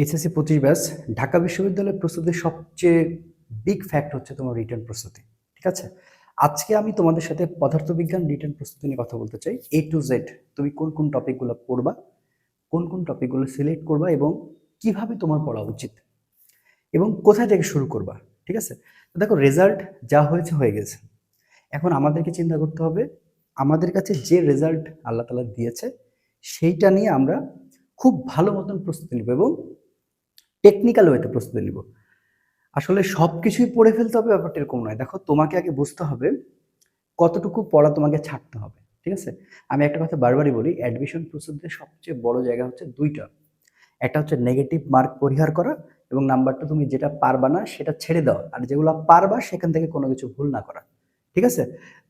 HSC পঁচিশ ব্যাস ঢাকা বিশ্ববিদ্যালয়ের প্রস্তুতির সবচেয়ে বিগ ফ্যাক্ট হচ্ছে তোমার রিটার্ন প্রস্তুতি, ঠিক আছে? আজকে আমি তোমাদের সাথে পদার্থবিজ্ঞান রিটার্ন প্রস্তুতি নিয়ে কথা বলতে চাই। এ টু জেড তুমি কোন কোন টপিকগুলো পড়বা, কোন কোন টপিকগুলো সিলেক্ট করবা এবং কীভাবে তোমার পড়া উচিত এবং কোথায় থেকে শুরু করবা, ঠিক আছে? দেখো রেজাল্ট যা হয়েছে হয়ে গেছে। এখন আমাদেরকে চিন্তা করতে হবে, আমাদের কাছে যে রেজাল্ট আল্লাহ তালা দিয়েছে, সেইটা নিয়ে আমরা খুব ভালো মতন প্রস্তুতি নেব এবং টেকনিক্যাল ওয়েতে প্রস্তুতি নিব। আসলে সব কিছুই পড়ে ফেলতে হবে ব্যাপারটা এরকম নয়। দেখো, তোমাকে আগে বুঝতে হবে কতটুকু পড়া তোমাকে ছাড়তে হবে, ঠিক আছে? আমি একটা কথা বারবারই বলি অ্যাডমিশন প্রস্তুতির সবচেয়ে বড় জায়গা হচ্ছে দুইটা। একটা হচ্ছে নেগেটিভ মার্ক পরিহার করা এবং নাম্বারটা তুমি যেটা পারবা না সেটা ছেড়ে দাও। আর যেগুলো পারবা সেখান থেকে কোনো কিছু ভুল না করা, ঠিক আছে?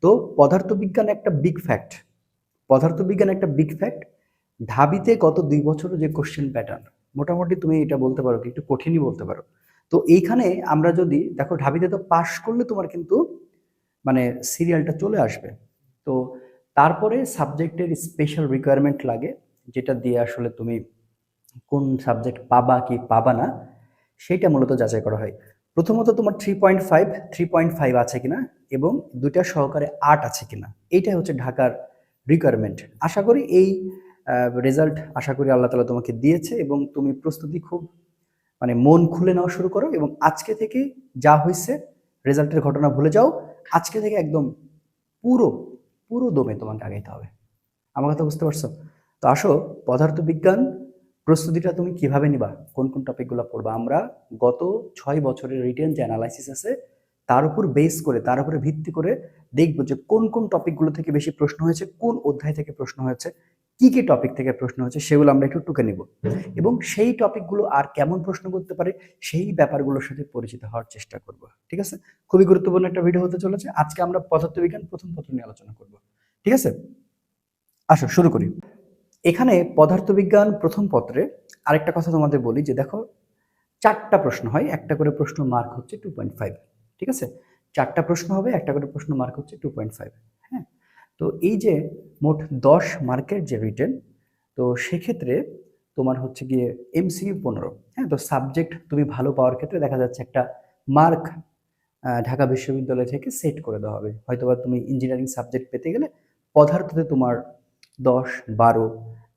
তো পদার্থবিজ্ঞান একটা বিগ ফ্যাক্ট পদার্থবিজ্ঞান একটা বিগ ফ্যাক্ট ঢাবিতে গত দুই বছর যে কোশ্চেন প্যাটার্ন মোটামুটি তুমি এটা বলতে পারো একটু কঠিনই বলতে পারো। তো এইখানে আমরা যদি, দেখো ঢাবিতে তো পাশ করলে তোমার কিন্তু মানে সিরিয়ালটা চলে আসবে। তো তারপরে সাবজেক্টের স্পেশাল রিকোয়ারমেন্ট লাগে, যেটা দিয়ে আসলে তুমি কোন সাবজেক্ট পাবা কি পাবা না, সেইটা মূলত যাচাই করা হয়। প্রথমত তোমার three point five three point five আছে কিনা, এবং দুইটা সহকারে আট আছে কিনা, এইটাই হচ্ছে ঢাকার রিকোয়ারমেন্ট আশা করি এই রেজাল্ট আশা করি আল্লাহ তালা তোমাকে দিয়েছে এবং তুমি প্রস্তুতি খুব মানে মন খুলে নেওয়া শুরু করো এবং আজকে থেকে যা হয়েছে রেজাল্টের ঘটনা ভুলে যাও। আজকে থেকে একদম পুরো পুরো দমে তোমাকে আগাইতে হবে। আমার কথা বুঝতে পারছ? তো আসো, পদার্থবিজ্ঞান, প্রস্তুতিটা তুমি কীভাবে নিবা? কোন কোন টপিকগুলো পড়বা? আমরা গত ছয় বছরের রিটেন যে অ্যানালাইসিস আছে, তার উপর বেস করে, তার উপরে ভিত্তি করে দেখব যে কোন কোন টপিকগুলো থেকে বেশি প্রশ্ন হয়েছে, কোন অধ্যায় থেকে প্রশ্ন হয়েছে কি কি টপিক থেকে প্রশ্ন হয়েছে সেগুলো আমরা একটু টুকে নিব। এবং সেই টপিকগুলো আর কেমন প্রশ্ন করতে পারে সেই ব্যাপারগুলোর সাথে পরিচিত হওয়ার চেষ্টা করব। ঠিক আছে? খুবই গুরুত্বপূর্ণ একটা ভিডিও হতে চলেছে। আজকে আমরা পদার্থবিজ্ঞান প্রথম পত্র নিয়ে আলোচনা করব। ঠিক আছে? আসো শুরু করি। এখানে পদার্থবিজ্ঞান প্রথম পত্রে আরেকটা কথা তোমাদের বলি যে দেখো চারটা প্রশ্ন হয়। একটা করে প্রশ্ন মার্ক হচ্ছে টু পয়েন্ট ফাইভ ঠিক আছে? চারটা প্রশ্ন হবে একটা করে প্রশ্ন মার্ক হচ্ছে টু পয়েন্ট ফাইভ তো এই যে মোট দশ মার্কের যে রিটেন তো সেক্ষেত্রে তোমার হচ্ছে গিয়ে এমসিইউ পনেরো। হ্যাঁ তো সাবজেক্ট তুমি ভালো পাওয়ার ক্ষেত্রে দেখা যাচ্ছে একটা মার্ক ঢাকা বিশ্ববিদ্যালয় থেকে সেট করে দেওয়া হবে। হয়তোবা তুমি ইঞ্জিনিয়ারিং সাবজেক্ট পেতে গেলে পদার্থতে তোমার দশ, বারো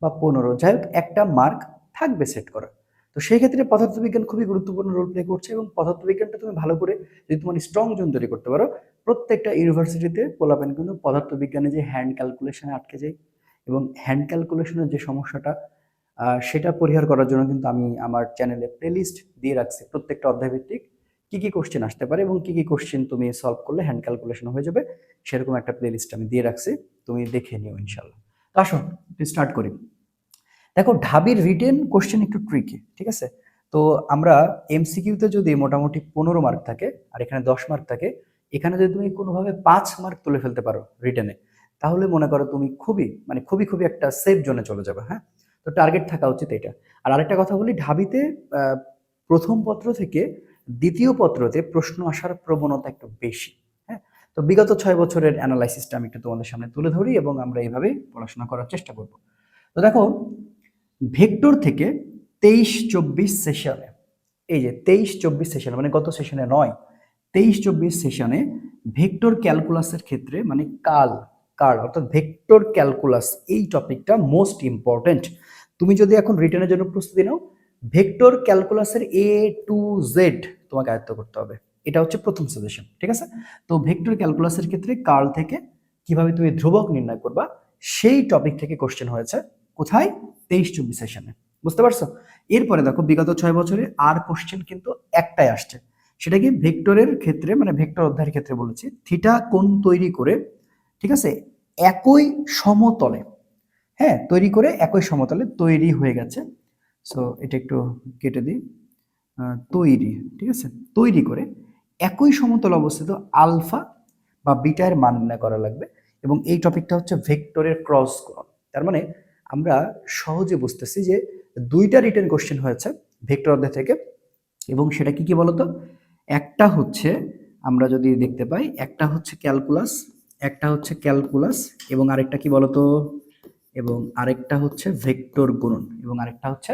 বা পনেরো, যাই হোক একটা মার্ক থাকবে সেট করা তো সেই ক্ষেত্রে পদার্থবিজ্ঞান খুবই গুরুত্বপূর্ণ রোল প্লে করছে এবং পদার্থবিজ্ঞানটা তুমি ভালো করে যদি তোমার স্ট্রং জোন তৈরি করতে পারো, প্রত্যেকটা ইউনিভার্সিটিতে পোলাপেন কিন্তু পদার্থবিজ্ঞানে যে হ্যান্ড ক্যালকুলেশনে আটকে যায় এবং হ্যান্ড ক্যালকুলেশনের যে সমস্যাটা সেটা পরিহার করার জন্য কিন্তু আমি আমার চ্যানেলে প্লেলিস্ট দিয়ে রাখছি প্রত্যেকটা অধ্যায়ভিত্তিক। কি কি কোশ্চেন আসতে পারে এবং কি কি কোশ্চেন তুমি সলভ করলে হ্যান্ড ক্যালকুলেশন হয়ে যাবে, সেরকম একটা প্লেলিস্ট আমি দিয়ে রাখছি, তুমি দেখে নিও ইনশাল্লাহ তো আসুন স্টার্ট করি। দেখো ঢাবির রিটেন কোশ্চেন একটু ট্রিকি ঠিক আছে? তো আমরা এমসিকিউতে যদি মোটামুটি পনেরো মার্ক থাকে আর এখানে দশ মার্ক থাকে, এখানে যদি তুমি কোনোভাবে পাঁচ মার্ক তুলে ফেলতে পারো রিটেনে তাহলে মনে করো তুমি খুবই মানে খুবই খুবই একটা সেফ জোনে চলে যাবে হ্যাঁ? তো টার্গেট থাকা উচিত এটা। আর আরেকটা কথা বলি, ঢাবিতে প্রথম পত্র থেকে দ্বিতীয় পত্রতে প্রশ্ন আসার প্রবণতা একটু বেশি হ্যাঁ? তো বিগত ছয় বছরের অ্যানালাইসিসটা আমি একটু তোমাদের সামনে তুলে ধরি এবং আমরা এইভাবে পড়াশোনা করার চেষ্টা করব। তো দেখো ভেক্টর থেকে তেইশ চব্বিশ সেশনে এই যে তেইশ চব্বিশ সেশনে মানে গত সেশনে নয়, তেইশ চব্বিশ সেশনে ভেক্টর ক্যালকুলাসের ক্ষেত্রে মানে কাল কাল, অর্থাৎ ভেক্টর ক্যালকুলাস, এই টপিকটা মোস্ট ইম্পর্টেন্ট তুমি যদি এখন রিটার্নের জন্য প্রস্তুতি নাও, ভেক্টর ক্যালকুলাসের এ টু জেড তোমাকে আয়ত্ত করতে হবে। এটা হচ্ছে প্রথম সাজেশন ঠিক আছে? তো ভেক্টর ক্যালকুলাসের ক্ষেত্রে কার্ল থেকে কীভাবে তুমি ধ্রুবক নির্ণয় করবা, সেই টপিক থেকে কোশ্চেন হয়েছে। কোথায়? তেইশ চব্বিশ সেশনে বুঝতে পারছ? এরপরে দেখো, বিগত ছয় বছরে আর কোশ্চেন কিন্তু একটাই আসছে। সেটা কি ভেক্টরের ক্ষেত্রে মানে ভেক্টর অধ্যায়ের ক্ষেত্রে বলেছি, থিটা কোণ তৈরি করে, ঠিক আছে? একই সমতলে হ্যাঁ তৈরি করে একই সমতলে তৈরি হয়ে গেছে। সো এটা একটু কেটে দিই। তৈরি, ঠিক আছে? তৈরি করে একই সমতল অবস্থিত আলফা বা বিটার মান নির্ণয় করা লাগবে। এবং এই টপিকটা হচ্ছে ভেক্টরের ক্রস কোণ তার মানে আমরা সহজে বুঝতেছি যে দুইটা রিটার্ন কোশ্চেন হয়েছে ভেক্টর অধ্যায় থেকে এবং সেটা কি কি বলতো? একটা হচ্ছে আমরা যদি দেখতে পাই, একটা হচ্ছে ক্যালকুলাস একটা হচ্ছে ক্যালকুলাস এবং আরেকটা কি বলতো? এবং আরেকটা হচ্ছে ভেক্টর গুণন এবং আরেকটা হচ্ছে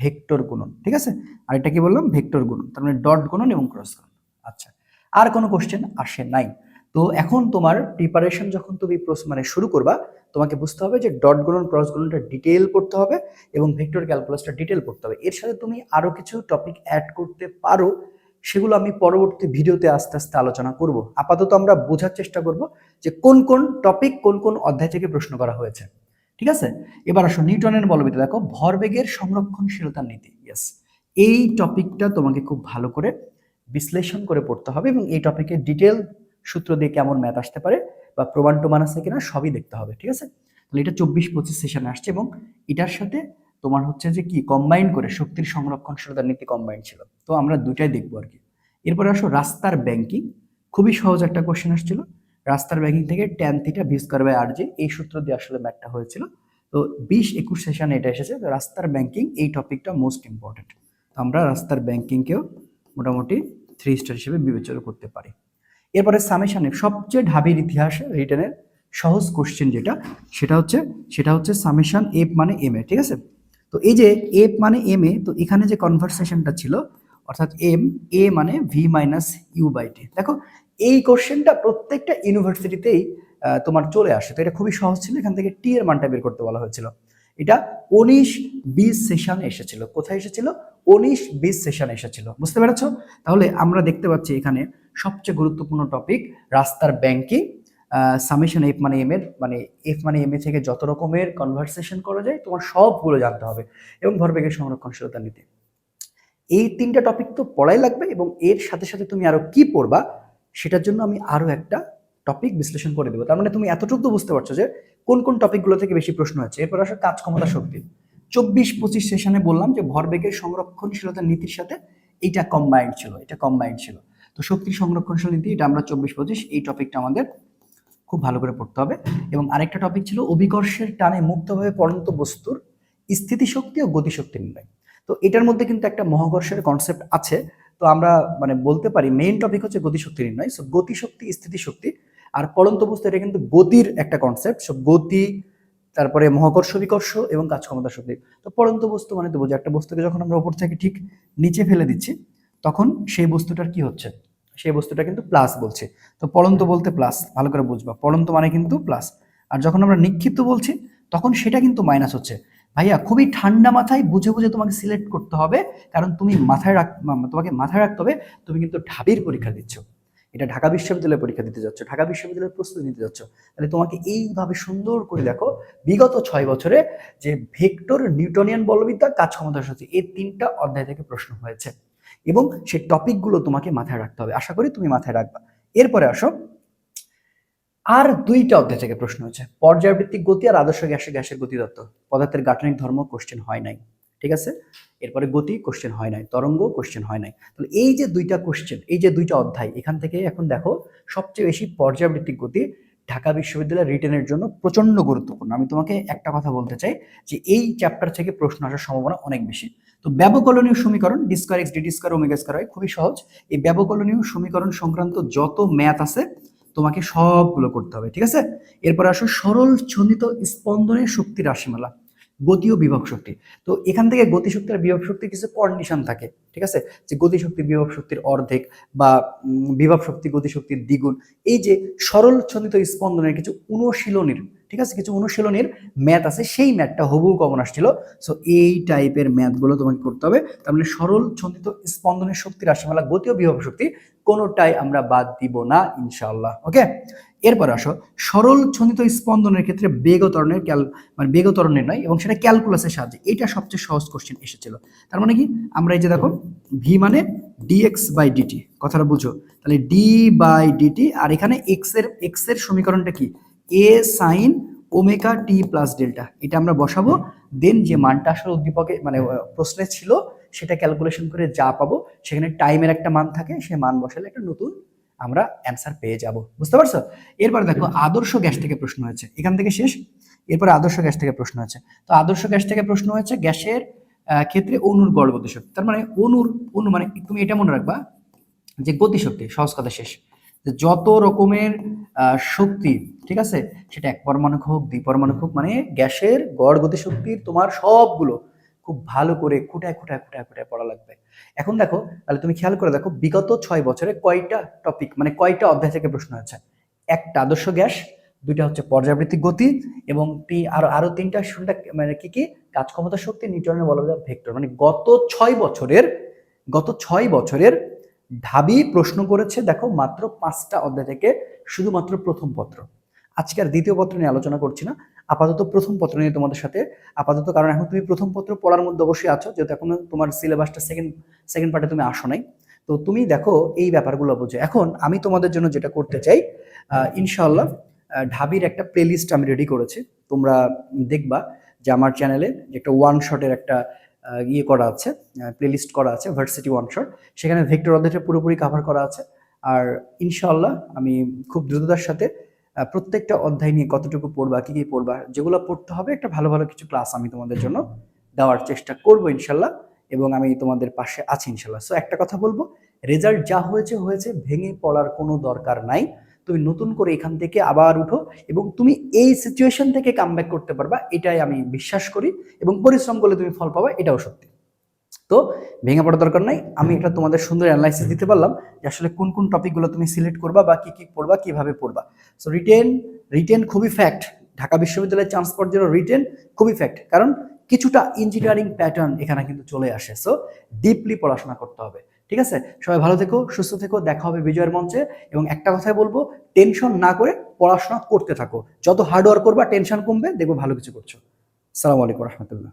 ভেক্টর গুণন, ঠিক আছে? আরেকটা কি বললাম? ভেক্টর গুণন, তার মানে ডট গুণন এবং ক্রস গুণন। আচ্ছা আর কোনো কোশ্চেন আসে নাই। তো এখন তোমার প্রিপারেশন যখন তুমি মানে শুরু করবা, তোমাকে বুঝতে হবে যে ডট গুণন ক্রস গুণনটা ডিটেল পড়তে হবে এবং ভেক্টর ক্যালকুলাসটা ডিটেল পড়তে হবে। এর সাথে তুমি আরও কিছু টপিক অ্যাড করতে পারো, সেগুলো আমি পরবর্তী ভিডিওতে আস্তে আস্তে আলোচনা করব। আপাতত আমরা বোঝার চেষ্টা করব যে কোন কোন টপিক কোন কোন অধ্যায় থেকে প্রশ্ন করা হয়েছে। ঠিক আছে? এবার আসো নিউটনের বলবিতে দেখো, ভরবেগের সংরক্ষণশীলতার নীতি। ইয়েস এই টপিকটা তোমাকে খুব ভালো করে বিশ্লেষণ করে পড়তে হবে এবং এই টপিকের ডিটেল সূত্র দিয়ে কেমন ম্যাথ আসতে পারে বা প্রমাণ টমান আছে কিনা সবই দেখতে হবে, ঠিক আছে? তাহলে এটা চব্বিশ পঁচিশ সেশনে আসছে এবং এটার সাথে তোমার হচ্ছে যে কি কম্বাইন করে শক্তির সংরক্ষণশীলতার নীতি কম্বাইন ছিল। তো আমরা দুটাই দেখব আর কি। এরপরে আসো রাস্তার ব্যাংকিং খুবই সহজ একটা কোশ্চেন আসছিল। রাস্তার ব্যাংকিং থেকে tan theta V square by R যে এই সূত্র দিয়ে আসলে ম্যাথটা হয়েছিল। তো বিশ একুশ সেশনে এটা এসেছে। তো রাস্তার ব্যাংকিং এই টপিকটা মোস্ট ইম্পর্টেন্ট আমরা রাস্তার ব্যাংকিংকেও মোটামুটি থ্রি স্টার হিসেবে বিবেচনা করতে পারি। এরপরে সামেশানে সবচেয়ে ঢাবির ইতিহাসে রিটেনের সহজ কোশ্চেন যেটা, সেটা হচ্ছে সেটা হচ্ছে সামেশান এফ মানে এম এ, ঠিক আছে? তো এই যে এফ মানে এম এ, তো এখানে যে কনভারসেশনটা ছিল, অর্থাৎ এম এ মানে V minus U by T দেখো? এই কোশ্চেনটা প্রত্যেকটা ইউনিভার্সিটিতেই তোমার চলে আসে। তো এটা খুবই সহজ ছিল, এখান থেকে টি এর মানটা বের করতে বলা হয়েছিল। এটা উনিশ বিশ সেশন এসেছিল। কোথায় এসেছিল? উনিশ বিশ সেশন এসেছিল। বুঝতে পেরেছ? তাহলে আমরা দেখতে পাচ্ছি এখানে সবচেয়ে গুরুত্বপূর্ণ টপিক রাস্তার ব্যাংকিং সামেশন এফ মানে এম এর মানে এফ মানে এম এ থেকে যত রকমের কনভারসেশন করা যায়, তোমার সবগুলো জানতে হবে এবং ভরবেগের সংরক্ষণশীলতা নীতি। এই তিনটা টপিক তো পড়াই লাগবে এবং এর সাথে সাথে তুমি আরও কি পড়বা, সেটার জন্য আমি আরও একটা টপিক বিশ্লেষণ করে দেবো। তার মানে তুমি এতটুকু তো বুঝতে পারছ যে কোন কোন টপিকগুলো থেকে বেশি প্রশ্ন হচ্ছে এরপর আসে কাজ ক্ষমতা শক্তি। চব্বিশ পঁচিশ সেশনে বললাম যে ভরবেগের সংরক্ষণশীলতার নীতির সাথে এটা কম্বাইন্ড ছিল, এটা কম্বাইন্ড ছিল। তো শক্তি সংরক্ষণশীল নীতি এটা আমরা চব্বিশ পঁচিশ, এই টপিকটা আমাদের খুব ভালো করে পড়তে হবে। এবং আরেকটা টপিক ছিল অভিকর্ষের টানে মুক্তভাবে পড়ন্ত বস্তুর স্থিতিশক্তি ও গতিশক্তি নির্ণয়। তো এটার মধ্যে কিন্তু একটা মহাকর্ষের কনসেপ্ট আছে। তো আমরা মানে বলতে পারি মেইন টপিক হচ্ছে গতিশক্তি নির্ণয়। সো গতিশক্তি, স্থিতিশক্তি আর পড়ন্ত বস্তু, এটা কিন্তু গতির একটা কনসেপ্ট সো গতি, তারপরে মহাকর্ষ বিকর্ষ এবং কাজ ক্ষমতা শক্তি। তো পড়ন্ত বস্তু মানে তো বোঝো, একটা বস্তুকে যখন আমরা উপর থেকে ঠিক নিচে ফেলে দিচ্ছি, তখন সেই বস্তুটার কি হচ্ছে? সেই বস্তুটা কিন্তু প্লাস বলছে। তো পড়ন্ত বলতে প্লাস ভালো করে বুঝবা। পড়ন্ত মানে কিন্তু প্লাস আর যখন আমরা নিক্ষিপ্ত বলছি, তখন সেটা কিন্তু মাইনাস হচ্ছে। ভাইয়া, খুবই ঠান্ডা মাথায় বুঝে বুঝে তোমাকে সিলেক্ট করতে হবে, কারণ তুমি মাথায় রাখ তোমাকে মাথায় রাখতে হবে, তুমি কিন্তু ঢাবির পরীক্ষা দিচ্ছ। এটা ঢাকা বিশ্ববিদ্যালয়ে পরীক্ষা দিতে যাচ্ছ, ঢাকা বিশ্ববিদ্যালয়ের প্রস্তুতি নিতে যাচ্ছ। তাহলে তোমাকে এইভাবে সুন্দর করে দেখো, বিগত ছয় বছরে যে ভেক্টর নিউটনিয়ান বলবিদ্যা কাজ ক্ষমতা এই তিনটা অধ্যায় থেকে প্রশ্ন হয়েছে। এবং সেই টপিকগুলো তোমাকে মাথায় রাখতে হবে। আশা করি তুমি মাথায় রাখবা। এরপরে আসো। আর দুইটা অধ্যায় থেকে প্রশ্ন হচ্ছে পর্যায়ভিত্তিক গতি আর আদর্শ গ্যাসে গ্যাসের গতিতত্ত্ব পদার্থের গাঠনিক ধর্ম কোশ্চেন হয় নাই। ঠিক আছে? এরপরে গতি কোশ্চেন হয় নাই। তরঙ্গ কোশ্চেন হয় নাই। তাহলে এই যে দুইটা কোশ্চেন এই যে দুইটা অধ্যায়, এখান থেকে এখন দেখো, সবচেয়ে বেশি পর্যায়ভিত্তিক গতি ঢাকা বিশ্ববিদ্যালয়ের রিটেনের জন্য প্রচণ্ড গুরুত্বপূর্ণ। আমি তোমাকে একটা কথা বলতে চাই যে, এই চ্যাপ্টার থেকে প্রশ্ন আসার সম্ভাবনা অনেক বেশি। তো ব্যবকলনীয় সমীকরণ D square X D square omega square হয়, খুবই সহজ। এই ব্যবকলনীয় সমীকরণ সংক্রান্ত যত ম্যাথ আছে, তোমাকে সবগুলো করতে হবে, ঠিক আছে? এরপর আসো সরল ছন্দিত স্পন্দনের শক্তি রাশিমালা, গতি ও বিভব শক্তি। তো এখান থেকে গতি শক্তি আর বিভব শক্তির কিছু কন্ডিশন থাকে, ঠিক আছে? যে গতি শক্তি বিভব শক্তির অর্ধেক বা বিভব শক্তি গতি শক্তির দ্বিগুণ। এই যে সরল ছন্দিত স্পন্দনের কিছু অনুশীলনীর ঠিক আছে? কিছু অনুশীলনীর ম্যাথ আছে, সেই ম্যাথটা হুবহু কমন আসছিল। সো এই টাইপের ম্যাথগুলো তোমাকে করতে হবে। তার মানে সরল ছন্দিত স্পন্দনের শক্তি, রাশিমালা গতি ও বিভব শক্তি, কোনোটাই আমরা বাদ দিব না, ইনশাআল্লাহ। ওকে এরপর আসো। সরল ছন্দিত স্পন্দনের ক্ষেত্রে বেগতরণের ক্যাল মানে বেগতরণের নয়, এবং সেটা ক্যালকুলাসের সাহায্যে। এটা সবচেয়ে সহজ কোশ্চেন এসেছিল। তার মানে কি? আমরা এই যে দেখো ভি মানে ডিএক্স বাই ডিটি কথাটা বুঝো। তাহলে ডি বাই ডিটি আর এখানে এক্সের এক্সের সমীকরণটা কি? A sine omega T plus delta এটা আমরা বসাবো। দেন যে মানটা আসলে উদ্দীপকে মানে প্রশ্নে ছিল সেটা ক্যালকুলেশন করে যা পাবো সেখানে টাইমের একটা মান থাকে সে মান বসালে একটা নতুন আমরা অ্যান্সার পেয়ে যাব। বুঝতে পারছ? এরপর দেখো আদর্শ গ্যাস থেকে প্রশ্ন হয়েছে। এখান থেকে শেষ। এরপর আদর্শ গ্যাস থেকে প্রশ্ন হয়েছে। তো আদর্শ গ্যাস থেকে প্রশ্ন হয়েছে গ্যাসের ক্ষেত্রে অনুর গড় গতিশক্তি। তার মানে অনুর অনু মানে তুমি এটা মনে রাখবা যে গতিশক্তি সহজ কথা শেষ। যত রকমের শক্তি, ঠিক আছে? সেটা এক পরমাণুক হোক, দুই পরমাণুক হোক মানে গ্যাসের গড় গতিশক্তির তোমার সবগুলো খুব ভালো করে খুঁটায় খুঁটায় খুঁটায় খুঁটায় পড়া লাগবে। এখন দেখো, তাহলে তুমি খেয়াল করে দেখো, বিগত ছয় বছরে কয়টা টপিক মানে কয়টা অধ্যায় থেকে প্রশ্ন হয়েছে? একটা আদর্শ গ্যাস, দুইটা হচ্ছে পর্যাবৃত্তিক গতি এবং আরও আরও তিনটা শুনটা মানে কি কি? কাজ ক্ষমতা শক্তি নিউটনের বলবিদ্যা ভেক্টর। মানে গত ছয় বছরের, গত ছয় বছরের ঢাবি প্রশ্ন করেছে, দেখো, মাত্র পাঁচটা অধ্যায় থেকে শুধুমাত্র প্রথম পত্র। আজকে আর দ্বিতীয় পত্র নিয়ে আলোচনা করছি না। আপাতত প্রথম পত্র নিয়ে তোমাদের সাথে। আপাতত কারণ এখন তুমি প্রথম পত্র পড়ার মধ্যে অবশ্যই আছো, যেহেতু এখন তোমার সিলেবাসটা সেকেন্ড সেকেন্ড পার্টে তুমি আসো নাই। তো তুমি দেখো, এই ব্যাপারগুলো বুঝে। এখন আমি তোমাদের জন্য যেটা করতে চাই ইনশাল্লাহ ঢাবির একটা প্লেলিস্ট আমি রেডি করেছি। তোমরা দেখবা যে আমার চ্যানেলে একটা ওয়ান শটের একটা ইয়ে করা আছে প্লেলিস্ট করা আছে ভার্সিটি ওয়ান শট সেখানে ভেক্টর অধ্যায়টা পুরোপুরি কভার করা আছে। আর ইনশাল্লাহ আমি খুব দ্রুততার সাথে প্রত্যেকটা অধ্যায় নিয়ে কতটুকু পড়বা, কী কী পড়বা, যেগুলো পড়তে হবে, একটা ভালো ভালো কিছু ক্লাস আমি তোমাদের জন্য দেওয়ার চেষ্টা করব ইনশাল্লাহ এবং আমি তোমাদের পাশে আছি ইনশাল্লাহ সো একটা কথা বলব রেজাল্ট যা হয়েছে হয়েছে, ভেঙে পড়ার কোনো দরকার নাই। তুমি নতুন করে এখান থেকে আবার উঠো এবং তুমি এই সিচুয়েশন থেকে কামব্যাক করতে পারবা, এটাই আমি বিশ্বাস করি এবং পরিশ্রম করলে তুমি ফল পাবা, এটাও সত্যি। তো ভেঙে পড়ার দরকার নাই, আমি এটা তোমাদের সুন্দর অ্যানালাইসিস দিতে পারলাম যে আসলে কোন কোন টপিকগুলো তুমি সিলেক্ট করবা বা কি কি পড়বা, কীভাবে পড়বা। সো রিটেন রিটেন খুবই ফ্যাক্ট ঢাকা বিশ্ববিদ্যালয়ের চান্স পাওয়ার জন্য রিটেন খুবই ফ্যাক্ট কারণ কিছুটা ইঞ্জিনিয়ারিং প্যাটার্ন এখানে কিন্তু চলে আসে। সো ডিপলি পড়াশোনা করতে হবে। ঠিক আছে? সবাই ভালো থেকো, সুস্থ থেকো, দেখা হবে বিজয়ের মঞ্চে। এবং একটা কথাই বলব, টেনশন না করে পড়াশোনা করতে থাকো। যত হার্ডওয়ার্ক করবা, টেনশন কমবে, দেখব ভালো কিছু করছ। সালাম আলাইকুম, রহমতুল্লাহ।